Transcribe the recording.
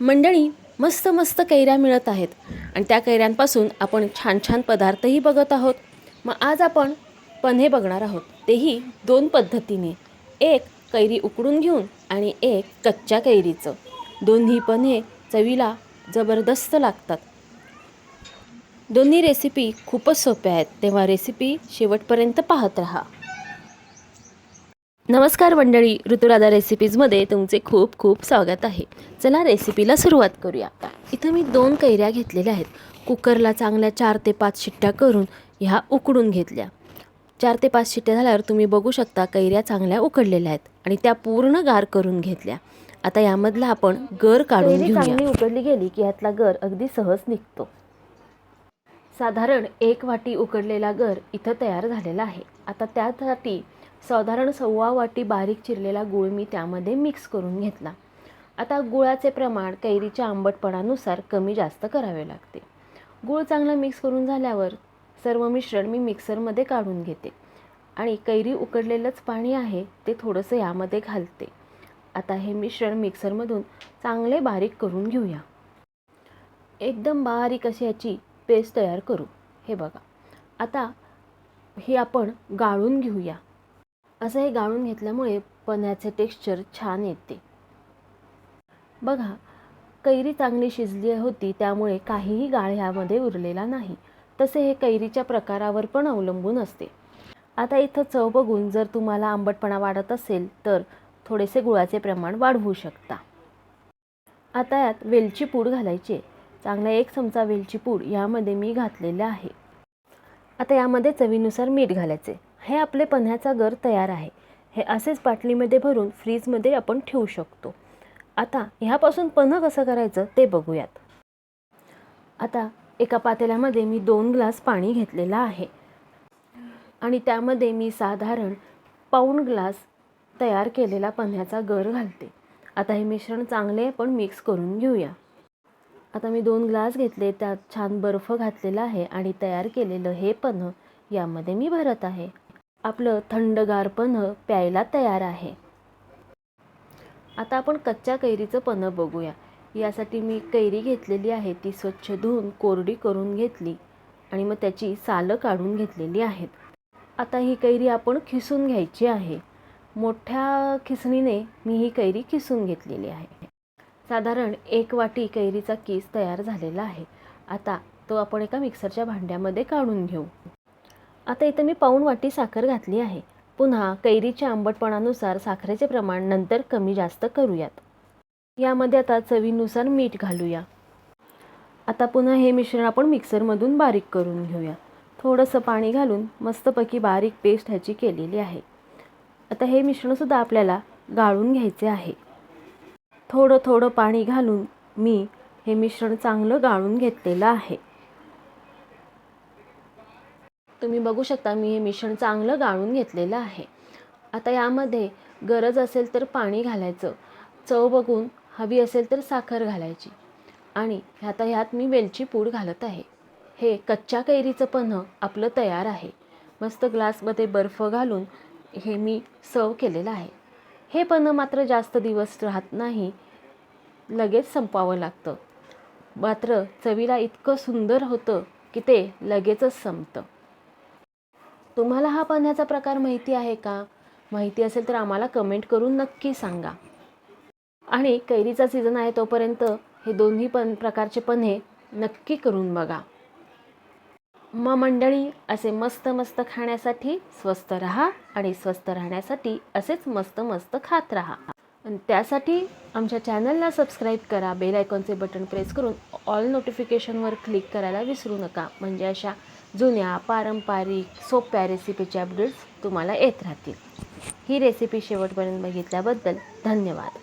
मंडळी मस्त मस्त कैऱ्या मिळत आहेत. आणि त्या कैऱ्यांपासून आपण छान छान पदार्थही बघत आहोत. मग आज आपण पन्हे बघणार आहोत. तेही दोन पद्धतीने. एक कैरी उकडून घेऊन आणि एक कच्च्या कैरीचं. दोन्ही पन्हे चवीला जबरदस्त लागतात. दोन्ही रेसिपी खूपच सोप्या आहेत. तेव्हा रेसिपी शेवटपर्यंत पाहत राहा. नमस्कार मंडळी ऋतुराधा रेसिपीजमध्ये तुमचे खूप खूप स्वागत आहे. चला रेसिपीला सुरुवात करूया. इथं मी दोन कैऱ्या घेतलेल्या आहेत. कुकरला चांगल्या चार ते पाच शिट्ट्या करून ह्या उकडून घेतल्या. चार ते पाच शिट्ट्या झाल्यावर तुम्ही बघू शकता कैऱ्या चांगल्या उकडलेल्या आहेत आणि त्या पूर्ण गार करून घेतल्या. आता यामधला आपण गर काढून चांगली उकडली गेली की यातला गर अगदी सहज निघतो. साधारण एक वाटी उकडलेला गर इथं तयार झालेला आहे. आता त्यासाठी साधारण सव्वा वाटी बारीक चिरलेला गूळ मी त्यामध्ये मिक्स करून घेतला. आता गुळाचे प्रमाण कैरीच्या आंबटपणानुसार कमी जास्त करावे लागते. गूळ चांगला मिक्स करून झाल्यावर सर्व मिश्रण मी मिक्सरमध्ये काढून घेते. आणि कैरी उकडलेलंच पाणी आहे ते थोडंसं यामध्ये घालते. आता हे मिश्रण मिक्सरमधून चांगले बारीक करून घेऊया. एकदम बारीक अशी याची पेस्ट तयार करू. हे बघा. आता हे आपण गाळून घेऊया. असं हे गाळून घेतल्यामुळे पण्याचे टेक्स्चर छान येते. बघा कैरी चांगली शिजली होती त्यामुळे काहीही गाळ ह्यामध्ये उरलेला नाही. तसे हे कैरीच्या प्रकारावर पण अवलंबून असते. आता इथं चव बघून जर तुम्हाला आंबटपणा वाढत असेल तर थोडेसे गुळाचे प्रमाण वाढवू शकता. आता यात वेलची पूड घालायची चांगला एक चमचा वेलची पूड यामध्ये मी घातलेले आहे. आता यामध्ये चवीनुसार मीठ घालायचे. हे आपले पन्ह्याचा गर तयार आहे. हे असेच बाटलीमध्ये भरून फ्रीजमध्ये आपण ठेवू शकतो. आता ह्यापासून पन्हं कसं करायचं ते बघूयात. आता एका पातेल्यामध्ये मी दोन ग्लास पाणी घेतलेलं आहे. आणि त्यामध्ये मी साधारण पाऊण ग्लास तयार केलेला पन्ह्याचा गर घालते. आता हे मिश्रण चांगले आपण मिक्स करून घेऊया. आता मी दोन ग्लास घेतले त्यात छान बर्फ घातलेला आहे आणि तयार केलेलं हे पन्हं यामध्ये मी भरत आहे. आपलं थंडगार पन्ह प्यायला तयार आहे. आता आपण कच्च्या कैरीचं पन्हं बघूया. यासाठी मी कैरी घेतलेली आहे ती स्वच्छ धुवून कोरडी करून घेतली आणि मग त्याची सालं काढून घेतलेली आहेत. आता ही कैरी आपण खिसून घ्यायची आहे. मोठ्या खिसणीने मी ही कैरी खिसून घेतलेली आहे. साधारण एक वाटी कैरीचा किस तयार झालेला आहे. आता तो आपण एका मिक्सरच्या भांड्यामध्ये काढून घेऊ. आता इथं मी पाऊण वाटी साखर घातली आहे. पुन्हा कैरीच्या आंबटपणानुसार साखरेचे प्रमाण नंतर कमी जास्त करूयात. यामध्ये आता चवीनुसार मीठ घालूया. आता पुन्हा हे मिश्रण आपण मिक्सरमधून बारीक करून घेऊया. थोडंसं पाणी घालून मस्तपैकी बारीक पेस्ट ह्याची केलेली आहे. आता हे मिश्रणसुद्धा आपल्याला गाळून घ्यायचे आहे. थोडं थोडं पाणी घालून मी हे मिश्रण चांगलं गाळून घेतलेलं आहे. तुम्ही बघू शकता मी हे मिश्रण चांगलं गाळून घेतलेलं आहे. आता यामध्ये गरज असेल तर पाणी घालायचं चव बघून हवी असेल तर साखर घालायची. आणि आता ह्यात मी वेलची पूड घालत आहे. हे कच्च्या कैरीचं पन्ह आपलं तयार आहे. मस्त ग्लासमध्ये बर्फ घालून हे मी सर्व केलेलं आहे. हे पन्ह मात्र जास्त दिवस राहत नाही लगेच संपावं लागतं. मात्र चवीला इतकं सुंदर होतं की ते लगेचच संपतं. तुम्हाला हा पन्ह्याचा प्रकार माहिती आहे का? माहिती असेल तर आम्हाला कमेंट करून नक्की सांगा. आणि कैरीचा सीझन आहे तोपर्यंत हे दोन्ही पण प्रकारचे पन्हे नक्की करून बघा. मग मंडळी असे मस्त मस्त खाण्यासाठी स्वस्त राहा आणि स्वस्त राहण्यासाठी असेच मस्त मस्त खात राहा. आणि त्यासाठी आमच्या चॅनलला सबस्क्राईब करा बेल आयकॉनचे बटन प्रेस करून ऑल नोटिफिकेशनवर क्लिक करायला विसरू नका. म्हणजे अशा जुन्या पारंपरिक सोप्या रेसिपीचे अपडेट्स तुम्हाला येत राहतील. ही रेसिपी शेवटपर्यंत बघितल्याबद्दल धन्यवाद.